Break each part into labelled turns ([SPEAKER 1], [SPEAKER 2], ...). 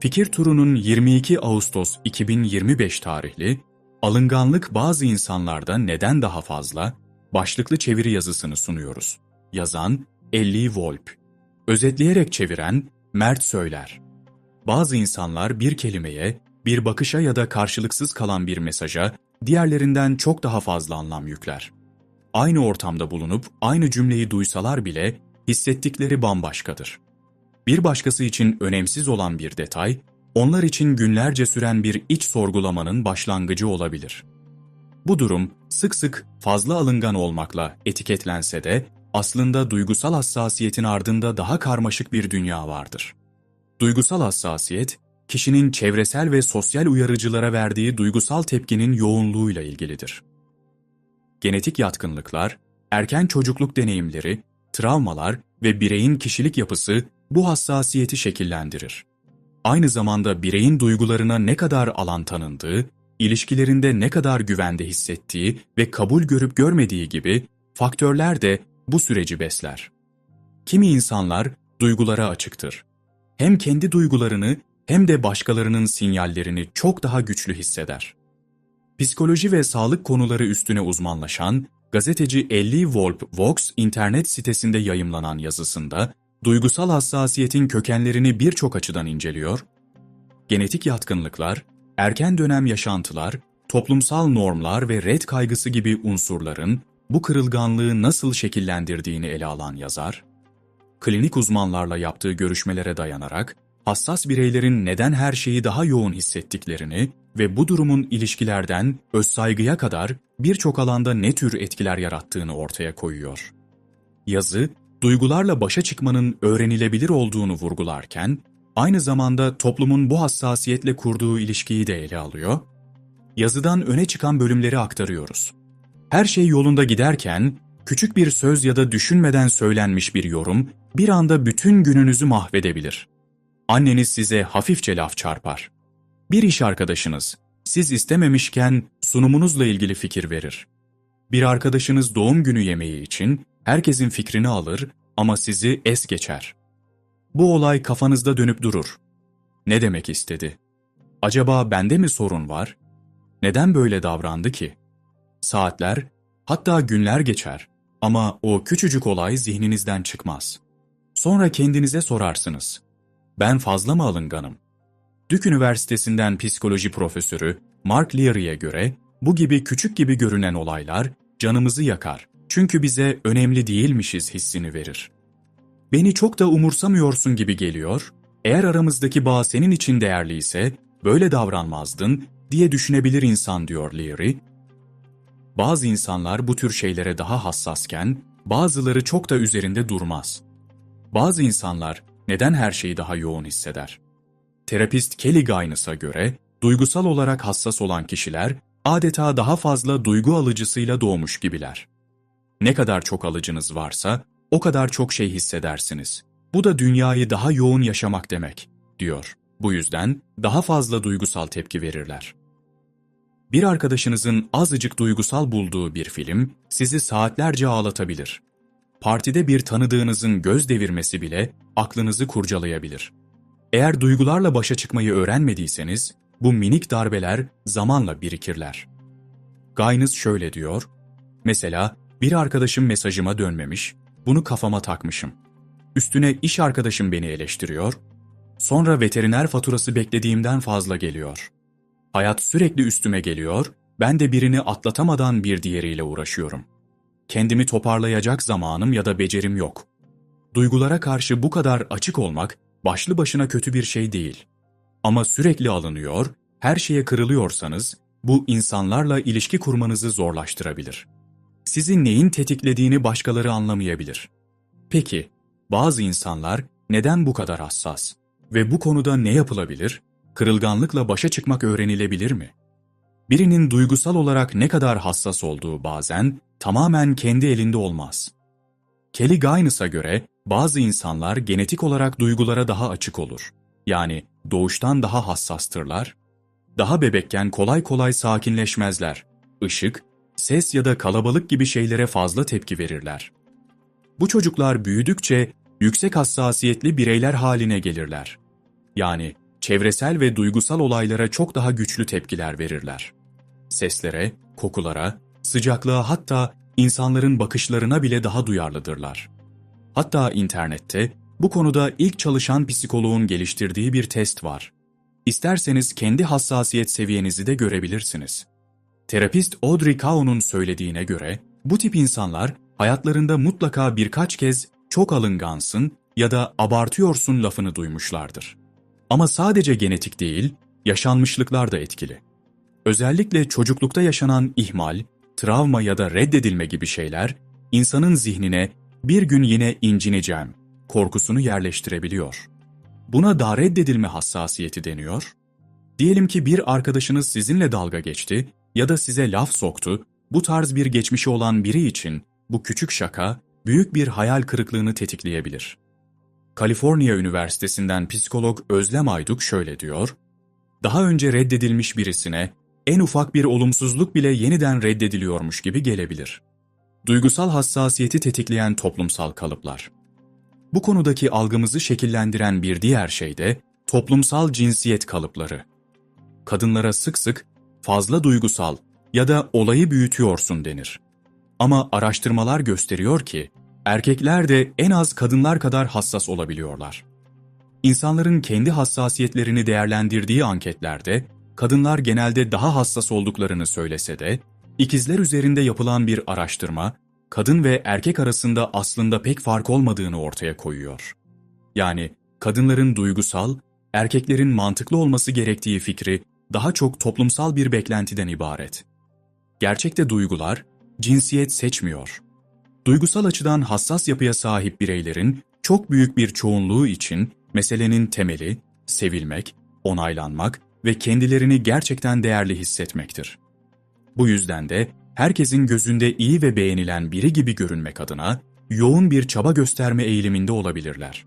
[SPEAKER 1] Fikir turunun 22 Ağustos 2025 tarihli Alınganlık bazı insanlarda neden daha fazla başlıklı çeviri yazısını sunuyoruz. Yazan Ellie Volp. Özetleyerek çeviren Mert Söyler. Bazı insanlar bir kelimeye, bir bakışa ya da karşılıksız kalan bir mesaja diğerlerinden çok daha fazla anlam yükler. Aynı ortamda bulunup aynı cümleyi duysalar bile hissettikleri bambaşkadır. Bir başkası için önemsiz olan bir detay, onlar için günlerce süren bir iç sorgulamanın başlangıcı olabilir. Bu durum sık sık fazla alıngan olmakla etiketlense de aslında duygusal hassasiyetin ardında daha karmaşık bir dünya vardır. Duygusal hassasiyet, kişinin çevresel ve sosyal uyarıcılara verdiği duygusal tepkinin yoğunluğuyla ilgilidir. Genetik yatkınlıklar, erken çocukluk deneyimleri, travmalar ve bireyin kişilik yapısı bu hassasiyeti şekillendirir. Aynı zamanda bireyin duygularına ne kadar alan tanındığı, ilişkilerinde ne kadar güvende hissettiği ve kabul görüp görmediği gibi faktörler de bu süreci besler. Kimi insanlar duygulara açıktır. Hem kendi duygularını hem de başkalarının sinyallerini çok daha güçlü hisseder. Psikoloji ve sağlık konuları üstüne uzmanlaşan gazeteci Ellie Wolp Vox internet sitesinde yayımlanan yazısında duygusal hassasiyetin kökenlerini birçok açıdan inceliyor, genetik yatkınlıklar, erken dönem yaşantılar, toplumsal normlar ve red kaygısı gibi unsurların bu kırılganlığı nasıl şekillendirdiğini ele alan yazar, klinik uzmanlarla yaptığı görüşmelere dayanarak hassas bireylerin neden her şeyi daha yoğun hissettiklerini ve bu durumun ilişkilerden öz saygıya kadar birçok alanda ne tür etkiler yarattığını ortaya koyuyor. Yazı, duygularla başa çıkmanın öğrenilebilir olduğunu vurgularken, aynı zamanda toplumun bu hassasiyetle kurduğu ilişkiyi de ele alıyor. Yazıdan öne çıkan bölümleri aktarıyoruz. Her şey yolunda giderken, küçük bir söz ya da düşünmeden söylenmiş bir yorum bir anda bütün gününüzü mahvedebilir. Anneniz size hafifçe laf çarpar. Bir iş arkadaşınız, siz istememişken sunumunuzla ilgili fikir verir. Bir arkadaşınız doğum günü yemeği için herkesin fikrini alır ama sizi es geçer. Bu olay kafanızda dönüp durur. Ne demek istedi? Acaba bende mi sorun var? Neden böyle davrandı ki? Saatler, hatta günler geçer ama o küçücük olay zihninizden çıkmaz. Sonra kendinize sorarsınız. Ben fazla mı alınganım? Duke Üniversitesi'nden psikoloji profesörü Mark Leary'e göre bu gibi küçük gibi görünen olaylar canımızı yakar çünkü bize önemli değilmişiz hissini verir. Beni çok da umursamıyorsun gibi geliyor, eğer aramızdaki bağ senin için değerliyse böyle davranmazdın diye düşünebilir insan diyor Leary. Bazı insanlar bu tür şeylere daha hassasken bazıları çok da üzerinde durmaz. Bazı insanlar neden her şeyi daha yoğun hisseder? Terapist Kelly Gaines'a göre duygusal olarak hassas olan kişiler adeta daha fazla duygu alıcısıyla doğmuş gibiler. Ne kadar çok alıcınız varsa o kadar çok şey hissedersiniz. Bu da dünyayı daha yoğun yaşamak demek, diyor. Bu yüzden daha fazla duygusal tepki verirler. Bir arkadaşınızın azıcık duygusal bulduğu bir film sizi saatlerce ağlatabilir. Partide bir tanıdığınızın göz devirmesi bile aklınızı kurcalayabilir. Eğer duygularla başa çıkmayı öğrenmediyseniz, bu minik darbeler zamanla birikirler. Gaines şöyle diyor, Mesela bir arkadaşım mesajıma dönmemiş, bunu kafama takmışım. Üstüne iş arkadaşım beni eleştiriyor, sonra veteriner faturası beklediğimden fazla geliyor. Hayat sürekli üstüme geliyor, ben de birini atlatamadan bir diğeriyle uğraşıyorum. Kendimi toparlayacak zamanım ya da becerim yok. Duygulara karşı bu kadar açık olmak başlı başına kötü bir şey değil. Ama sürekli alınıyor, her şeye kırılıyorsanız bu insanlarla ilişki kurmanızı zorlaştırabilir. Sizi neyin tetiklediğini başkaları anlamayabilir. Peki, bazı insanlar neden bu kadar hassas? Ve bu konuda ne yapılabilir? Kırılganlıkla başa çıkmak öğrenilebilir mi? Birinin duygusal olarak ne kadar hassas olduğu bazen tamamen kendi elinde olmaz. Kelly Gaines'a göre bazı insanlar genetik olarak duygulara daha açık olur. Yani doğuştan daha hassastırlar. Daha bebekken kolay kolay sakinleşmezler. Işık, ses ya da kalabalık gibi şeylere fazla tepki verirler. Bu çocuklar büyüdükçe yüksek hassasiyetli bireyler haline gelirler. Yani çevresel ve duygusal olaylara çok daha güçlü tepkiler verirler. Seslere, kokulara, sıcaklığa hatta insanların bakışlarına bile daha duyarlıdırlar. Hatta internette bu konuda ilk çalışan psikoloğun geliştirdiği bir test var. İsterseniz kendi hassasiyet seviyenizi de görebilirsiniz. Terapist Audrey Kao'nun söylediğine göre bu tip insanlar hayatlarında mutlaka birkaç kez çok alıngansın ya da abartıyorsun lafını duymuşlardır. Ama sadece genetik değil, yaşanmışlıklar da etkili. Özellikle çocuklukta yaşanan ihmal, travma ya da reddedilme gibi şeyler insanın zihnine bir gün yine incineceğim korkusunu yerleştirebiliyor. Buna da reddedilme hassasiyeti deniyor. Diyelim ki bir arkadaşınız sizinle dalga geçti ya da size laf soktu, bu tarz bir geçmişi olan biri için bu küçük şaka büyük bir hayal kırıklığını tetikleyebilir. Kaliforniya Üniversitesi'nden psikolog Özlem Ayduk şöyle diyor, daha önce reddedilmiş birisine en ufak bir olumsuzluk bile yeniden reddediliyormuş gibi gelebilir. Duygusal hassasiyeti tetikleyen toplumsal kalıplar. Bu konudaki algımızı şekillendiren bir diğer şey de toplumsal cinsiyet kalıpları. Kadınlara sık sık fazla duygusal ya da olayı büyütüyorsun denir. Ama araştırmalar gösteriyor ki erkekler de en az kadınlar kadar hassas olabiliyorlar. İnsanların kendi hassasiyetlerini değerlendirdiği anketlerde kadınlar genelde daha hassas olduklarını söylese de ikizler üzerinde yapılan bir araştırma kadın ve erkek arasında aslında pek fark olmadığını ortaya koyuyor. Yani kadınların duygusal, erkeklerin mantıklı olması gerektiği fikri daha çok toplumsal bir beklentiden ibaret. Gerçekte duygular, cinsiyet seçmiyor. Duygusal açıdan hassas yapıya sahip bireylerin çok büyük bir çoğunluğu için meselenin temeli, sevilmek, onaylanmak ve kendilerini gerçekten değerli hissetmektir. Bu yüzden de herkesin gözünde iyi ve beğenilen biri gibi görünmek adına yoğun bir çaba gösterme eğiliminde olabilirler.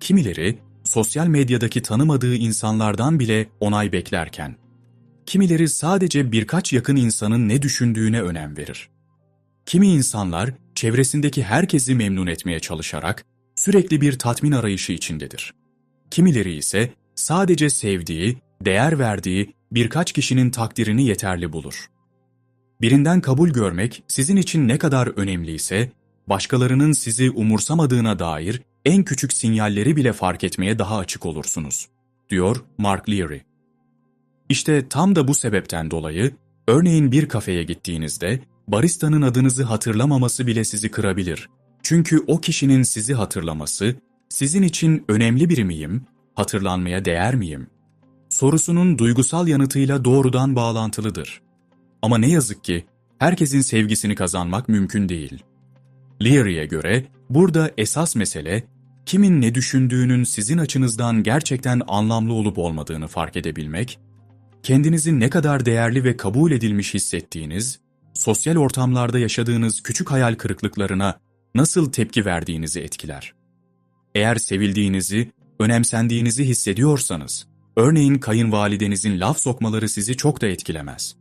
[SPEAKER 1] Kimileri sosyal medyadaki tanımadığı insanlardan bile onay beklerken, kimileri sadece birkaç yakın insanın ne düşündüğüne önem verir. Kimi insanlar çevresindeki herkesi memnun etmeye çalışarak sürekli bir tatmin arayışı içindedir. Kimileri ise sadece sevdiği, değer verdiği birkaç kişinin takdirini yeterli bulur. Birinden kabul görmek sizin için ne kadar önemliyse, başkalarının sizi umursamadığına dair en küçük sinyalleri bile fark etmeye daha açık olursunuz, diyor Mark Leary. İşte tam da bu sebepten dolayı, örneğin bir kafeye gittiğinizde, baristanın adınızı hatırlamaması bile sizi kırabilir. Çünkü o kişinin sizi hatırlaması, sizin için önemli biri miyim, hatırlanmaya değer miyim? Sorusunun duygusal yanıtıyla doğrudan bağlantılıdır. Ama ne yazık ki herkesin sevgisini kazanmak mümkün değil. Leary'e göre burada esas mesele kimin ne düşündüğünün sizin açınızdan gerçekten anlamlı olup olmadığını fark edebilmek, kendinizi ne kadar değerli ve kabul edilmiş hissettiğiniz, sosyal ortamlarda yaşadığınız küçük hayal kırıklıklarına nasıl tepki verdiğinizi etkiler. Eğer sevildiğinizi, önemsendiğinizi hissediyorsanız, örneğin kayınvalidenizin laf sokmaları sizi çok da etkilemez.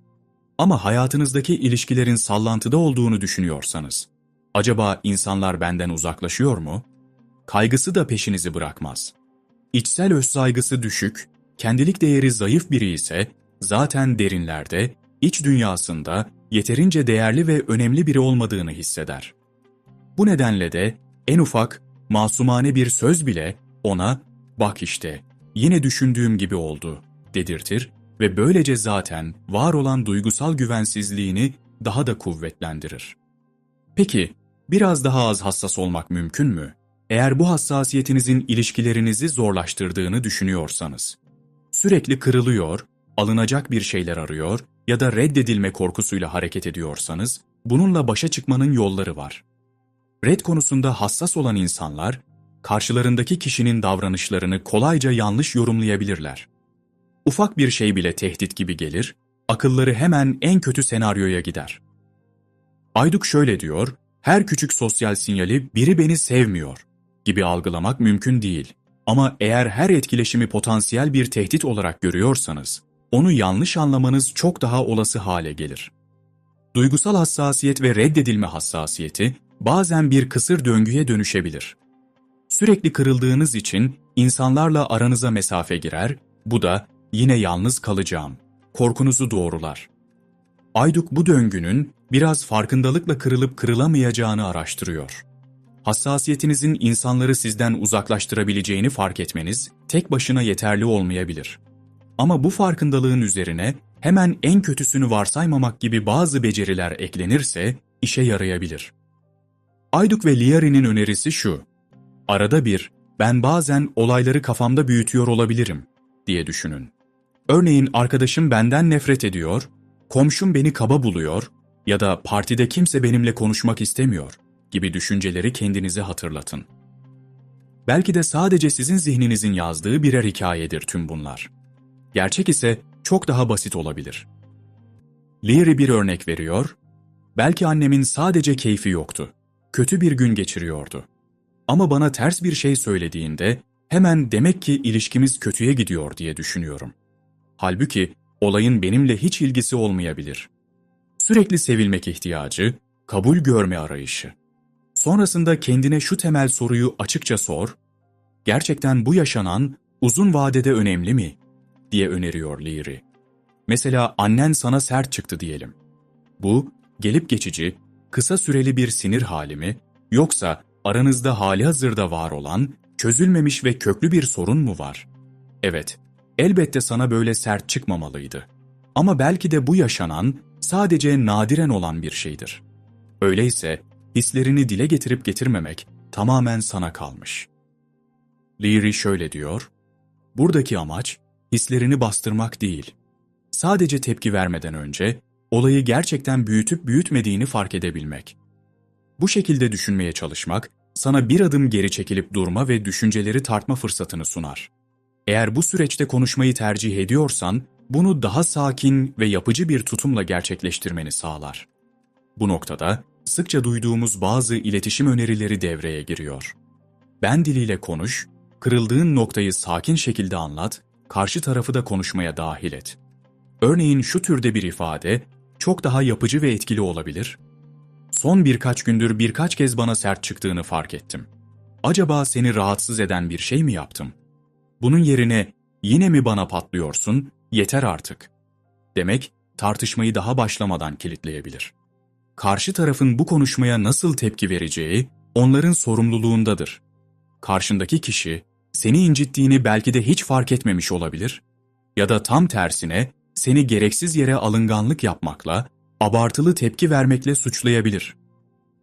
[SPEAKER 1] Ama hayatınızdaki ilişkilerin sallantıda olduğunu düşünüyorsanız, acaba insanlar benden uzaklaşıyor mu? Kaygısı da peşinizi bırakmaz. İçsel özsaygısı düşük, kendilik değeri zayıf biri ise zaten derinlerde, iç dünyasında yeterince değerli ve önemli biri olmadığını hisseder. Bu nedenle de en ufak, masumane bir söz bile ona bak işte yine düşündüğüm gibi oldu dedirtir ve böylece zaten var olan duygusal güvensizliğini daha da kuvvetlendirir. Peki, biraz daha az hassas olmak mümkün mü? Eğer bu hassasiyetinizin ilişkilerinizi zorlaştırdığını düşünüyorsanız. Sürekli kırılıyor, alınacak bir şeyler arıyor ya da reddedilme korkusuyla hareket ediyorsanız, bununla başa çıkmanın yolları var. Red konusunda hassas olan insanlar, karşılarındaki kişinin davranışlarını kolayca yanlış yorumlayabilirler. Ufak bir şey bile tehdit gibi gelir, akılları hemen en kötü senaryoya gider. Ayduk şöyle diyor, her küçük sosyal sinyali biri beni sevmiyor gibi algılamak mümkün değil. Ama eğer her etkileşimi potansiyel bir tehdit olarak görüyorsanız, onu yanlış anlamanız çok daha olası hale gelir. Duygusal hassasiyet ve reddedilme hassasiyeti bazen bir kısır döngüye dönüşebilir. Sürekli kırıldığınız için insanlarla aranıza mesafe girer Bu da yine yalnız kalacağım. Korkunuzu doğrular. Ayduk bu döngünün biraz farkındalıkla kırılıp kırılamayacağını araştırıyor. Hassasiyetinizin insanları sizden uzaklaştırabileceğini fark etmeniz tek başına yeterli olmayabilir. Ama bu farkındalığın üzerine hemen en kötüsünü varsaymamak gibi bazı beceriler eklenirse işe yarayabilir. Ayduk ve Liari'nin önerisi şu. Arada bir, ben bazen olayları kafamda büyütüyor olabilirim diye düşünün. Örneğin arkadaşım benden nefret ediyor, komşum beni kaba buluyor ya da partide kimse benimle konuşmak istemiyor gibi düşünceleri kendinize hatırlatın. Belki de sadece sizin zihninizin yazdığı birer hikayedir tüm bunlar. Gerçek ise çok daha basit olabilir. Leary bir örnek veriyor, belki annemin sadece keyfi yoktu, kötü bir gün geçiriyordu. Ama bana ters bir şey söylediğinde hemen demek ki ilişkimiz kötüye gidiyor diye düşünüyorum. Halbuki olayın benimle hiç ilgisi olmayabilir. Sürekli sevilmek ihtiyacı, kabul görme arayışı. Sonrasında kendine şu temel soruyu açıkça sor, gerçekten bu yaşanan uzun vadede önemli mi? diye öneriyor Leary. Mesela annen sana sert çıktı diyelim. Bu, gelip geçici, kısa süreli bir sinir hali mi, yoksa aranızda hali hazırda var olan, çözülmemiş ve köklü bir sorun mu var? Evet, elbette sana böyle sert çıkmamalıydı. Ama belki de bu yaşanan, sadece nadiren olan bir şeydir. Öyleyse, hislerini dile getirip getirmemek tamamen sana kalmış. Leary şöyle diyor, Buradaki amaç, hislerini bastırmak değil. Sadece tepki vermeden önce, olayı gerçekten büyütüp büyütmediğini fark edebilmek. Bu şekilde düşünmeye çalışmak, sana bir adım geri çekilip durma ve düşünceleri tartma fırsatını sunar. Eğer bu süreçte konuşmayı tercih ediyorsan, bunu daha sakin ve yapıcı bir tutumla gerçekleştirmeni sağlar. Bu noktada sıkça duyduğumuz bazı iletişim önerileri devreye giriyor. Ben diliyle konuş, kırıldığın noktayı sakin şekilde anlat, karşı tarafı da konuşmaya dahil et. Örneğin şu türde bir ifade çok daha yapıcı ve etkili olabilir. Son birkaç gündür birkaç kez bana sert çıktığını fark ettim. Acaba seni rahatsız eden bir şey mi yaptım? Bunun yerine yine mi bana patlıyorsun, yeter artık. Demek tartışmayı daha başlamadan kilitleyebilir. Karşı tarafın bu konuşmaya nasıl tepki vereceği onların sorumluluğundadır. Karşındaki kişi seni incittiğini belki de hiç fark etmemiş olabilir ya da tam tersine seni gereksiz yere alınganlık yapmakla, abartılı tepki vermekle suçlayabilir.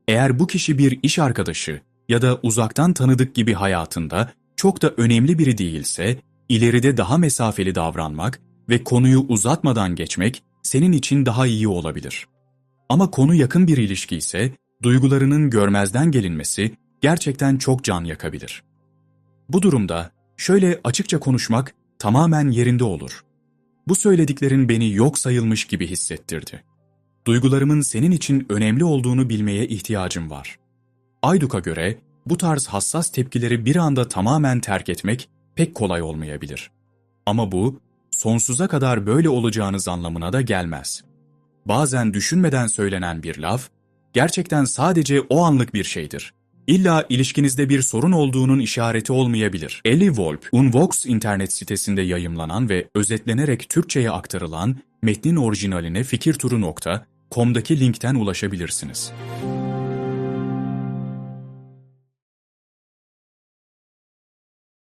[SPEAKER 1] Eğer bu kişi bir iş arkadaşı ya da uzaktan tanıdık gibi hayatında çok da önemli biri değilse, ileride daha mesafeli davranmak ve konuyu uzatmadan geçmek senin için daha iyi olabilir. Ama konu yakın bir ilişki ise, duygularının görmezden gelinmesi gerçekten çok can yakabilir. Bu durumda şöyle açıkça konuşmak tamamen yerinde olur. Bu söylediklerin beni yok sayılmış gibi hissettirdi. Duygularımın senin için önemli olduğunu bilmeye ihtiyacım var. Ayduk'a göre bu tarz hassas tepkileri bir anda tamamen terk etmek pek kolay olmayabilir. Ama bu, sonsuza kadar böyle olacağınız anlamına da gelmez. Bazen düşünmeden söylenen bir laf, gerçekten sadece o anlık bir şeydir. İlla ilişkinizde bir sorun olduğunun işareti olmayabilir. Ellie Wolp, Unvox internet sitesinde yayımlanan ve özetlenerek Türkçe'ye aktarılan metnin orijinaline fikirturu.com'daki linkten ulaşabilirsiniz.